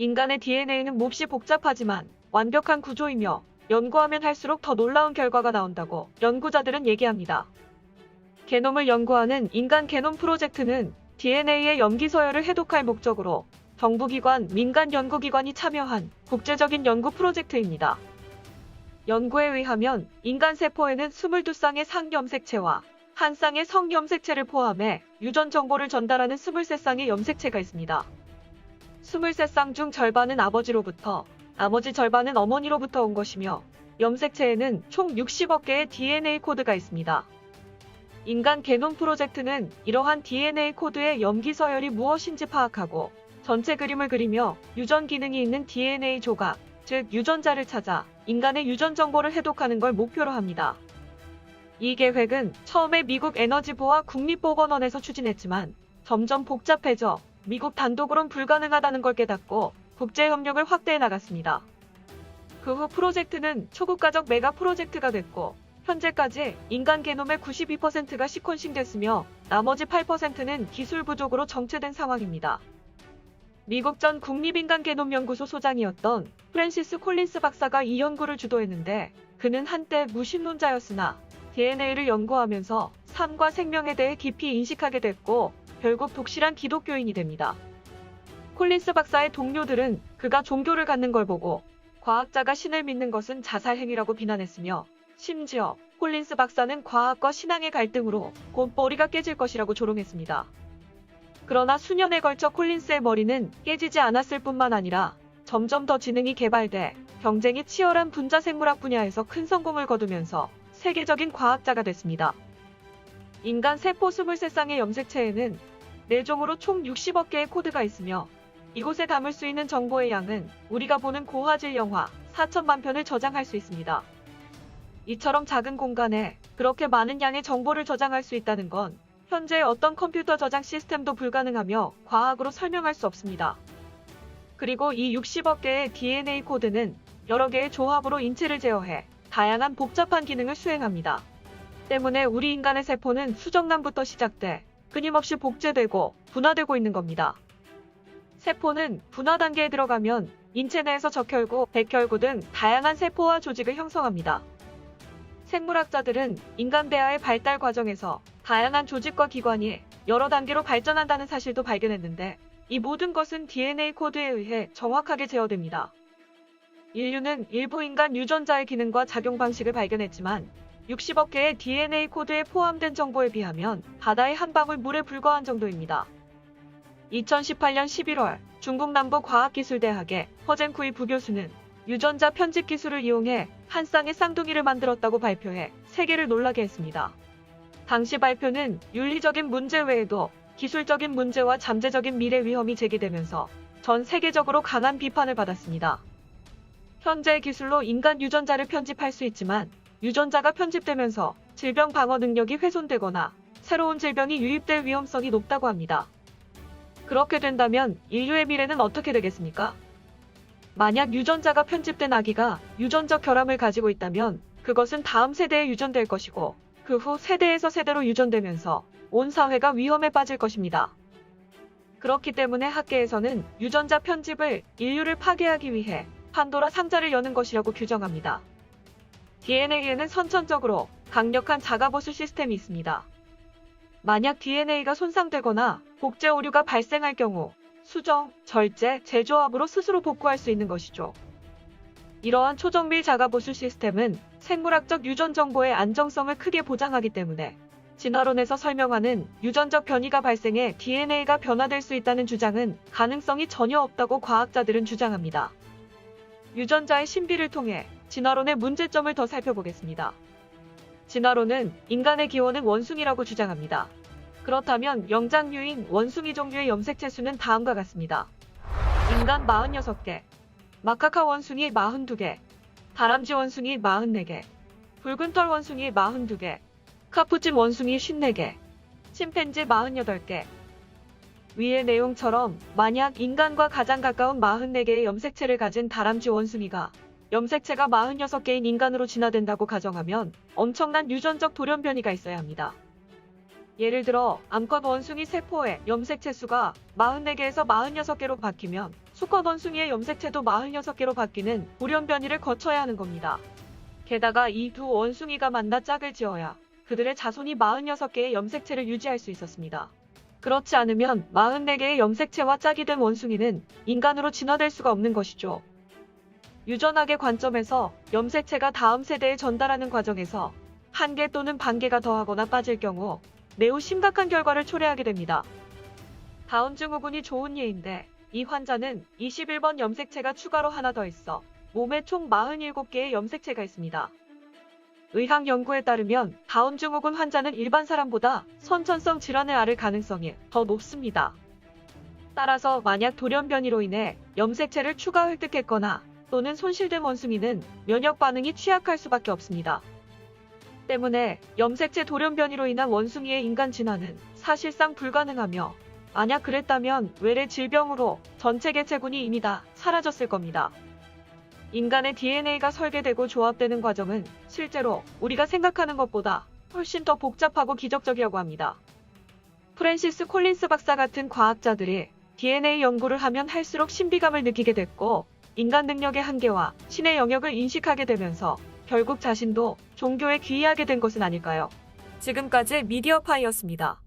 인간의 DNA는 몹시 복잡하지만 완벽한 구조이며 연구하면 할수록 더 놀라운 결과가 나온다고 연구자들은 얘기합니다. 게놈을 연구하는 인간 게놈 프로젝트는 DNA의 염기 서열을 해독할 목적으로 정부기관, 민간 연구기관이 참여한 국제적인 연구 프로젝트입니다. 연구에 의하면 인간 세포에는 22쌍의 상염색체와 한 쌍의 성염색체를 포함해 유전 정보를 전달하는 23쌍의 염색체가 있습니다. 23쌍 중 절반은 아버지로부터, 나머지 절반은 어머니로부터 온 것이며 염색체에는 총 60억 개의 DNA 코드가 있습니다. 인간 게놈 프로젝트는 이러한 DNA 코드의 염기 서열이 무엇인지 파악하고 전체 그림을 그리며 유전 기능이 있는 DNA 조각, 즉 유전자를 찾아 인간의 유전 정보를 해독하는 걸 목표로 합니다. 이 계획은 처음에 미국 에너지부와 국립보건원에서 추진했지만 점점 복잡해져 미국 단독으론 불가능하다는 걸 깨닫고 국제 협력을 확대해 나갔습니다. 그 후 프로젝트는 초국가적 메가 프로젝트가 됐고 현재까지 인간 게놈의 92%가 시퀀싱 됐으며 나머지 8%는 기술 부족으로 정체된 상황입니다. 미국 전 국립인간게놈연구소 소장이었던 프랜시스 콜린스 박사가 이 연구를 주도했는데 그는 한때 무신론자였으나 DNA를 연구하면서 삶과 생명에 대해 깊이 인식하게 됐고 결국 독실한 기독교인이 됩니다. 콜린스 박사의 동료들은 그가 종교를 갖는 걸 보고 과학자가 신을 믿는 것은 자살 행위라고 비난했으며 심지어 콜린스 박사는 과학과 신앙의 갈등으로 곧 머리가 깨질 것이라고 조롱했습니다. 그러나 수년에 걸쳐 콜린스의 머리는 깨지지 않았을 뿐만 아니라 점점 더 지능이 개발돼 경쟁이 치열한 분자 생물학 분야에서 큰 성공을 거두면서 세계적인 과학자가 됐습니다. 인간 세포 23쌍의 염색체에는 4종으로 총 60억 개의 코드가 있으며 이곳에 담을 수 있는 정보의 양은 우리가 보는 고화질 영화 4천만 편을 저장할 수 있습니다. 이처럼 작은 공간에 그렇게 많은 양의 정보를 저장할 수 있다는 건 현재 어떤 컴퓨터 저장 시스템도 불가능하며 과학으로 설명할 수 없습니다. 그리고 이 60억 개의 DNA 코드는 여러 개의 조합으로 인체를 제어해 다양한 복잡한 기능을 수행합니다. 때문에 우리 인간의 세포는 수정란부터 시작돼 끊임없이 복제되고 분화되고 있는 겁니다. 세포는 분화 단계에 들어가면 인체 내에서 적혈구, 백혈구 등 다양한 세포와 조직을 형성합니다. 생물학자들은 인간 배아의 발달 과정에서 다양한 조직과 기관이 여러 단계로 발전한다는 사실도 발견했는데 이 모든 것은 DNA 코드에 의해 정확하게 제어됩니다. 인류는 일부 인간 유전자의 기능과 작용 방식을 발견했지만 60억 개의 DNA 코드에 포함된 정보에 비하면 바다의 한 방울 물에 불과한 정도입니다. 2018년 11월 중국 남부 과학기술대학의 허젠쿠이 부교수는 유전자 편집 기술을 이용해 한 쌍의 쌍둥이를 만들었다고 발표해 세계를 놀라게 했습니다. 당시 발표는 윤리적인 문제 외에도 기술적인 문제와 잠재적인 미래 위험이 제기되면서 전 세계적으로 강한 비판을 받았습니다. 현재의 기술로 인간 유전자를 편집할 수 있지만 유전자가 편집되면서 질병 방어 능력이 훼손되거나 새로운 질병이 유입될 위험성이 높다고 합니다. 그렇게 된다면 인류의 미래는 어떻게 되겠습니까? 만약 유전자가 편집된 아기가 유전적 결함을 가지고 있다면 그것은 다음 세대에 유전될 것이고 그 후 세대에서 세대로 유전되면서 온 사회가 위험에 빠질 것입니다. 그렇기 때문에 학계에서는 유전자 편집을 인류를 파괴하기 위해 판도라 상자를 여는 것이라고 규정합니다. DNA에는 선천적으로 강력한 자가보수 시스템이 있습니다. 만약 DNA가 손상되거나 복제 오류가 발생할 경우 수정, 절제, 재조합으로 스스로 복구할 수 있는 것이죠. 이러한 초정밀 자가보수 시스템은 생물학적 유전 정보의 안정성을 크게 보장하기 때문에 진화론에서 설명하는 유전적 변이가 발생해 DNA가 변화될 수 있다는 주장은 가능성이 전혀 없다고 과학자들은 주장합니다. 유전자의 신비를 통해 진화론의 문제점을 더 살펴보겠습니다. 진화론은 인간의 기원은 원숭이라고 주장합니다. 그렇다면 영장류인 원숭이 종류의 염색체 수는 다음과 같습니다. 인간 46개, 마카카 원숭이 42개, 다람쥐 원숭이 44개, 붉은털 원숭이 42개, 카푸친 원숭이 54개, 침팬지 48개. 위의 내용처럼 만약 인간과 가장 가까운 44개의 염색체를 가진 다람쥐 원숭이가 염색체가 46개인 인간으로 진화된다고 가정하면 엄청난 유전적 돌연 변이가 있어야 합니다. 예를 들어 암컷 원숭이 세포의 염색체 수가 44개에서 46개로 바뀌면 수컷 원숭이의 염색체도 46개로 바뀌는 돌연변이를 거쳐야 하는 겁니다. 게다가 이 두 원숭이가 만나 짝을 지어야 그들의 자손이 46개의 염색체를 유지할 수 있었습니다. 그렇지 않으면 44개의 염색체와 짝이 된 원숭이는 인간으로 진화될 수가 없는 것이죠. 유전학의 관점에서 염색체가 다음 세대에 전달하는 과정에서 한 개 또는 반 개가 더하거나 빠질 경우 매우 심각한 결과를 초래하게 됩니다. 다운 증후군이 좋은 예인데 이 환자는 21번 염색체가 추가로 하나 더 있어 몸에 총 47개의 염색체가 있습니다. 의학 연구에 따르면 다운 증후군 환자는 일반 사람보다 선천성 질환을 앓을 가능성이 더 높습니다. 따라서 만약 돌연변이로 인해 염색체를 추가 획득했거나 또는 손실된 원숭이는 면역 반응이 취약할 수밖에 없습니다. 때문에 염색체 돌연 변이로 인한 원숭이의 인간 진화는 사실상 불가능하며 만약 그랬다면 외래 질병으로 전체 개체군이 이미 다 사라졌을 겁니다. 인간의 DNA가 설계되고 조합되는 과정은 실제로 우리가 생각하는 것보다 훨씬 더 복잡하고 기적적이라고 합니다. 프랜시스 콜린스 박사 같은 과학자들이 DNA 연구를 하면 할수록 신비감을 느끼게 됐고 인간 능력의 한계와 신의 영역을 인식하게 되면서 결국 자신도 종교에 귀의하게 된 것은 아닐까요? 지금까지 미디어 파이였습니다.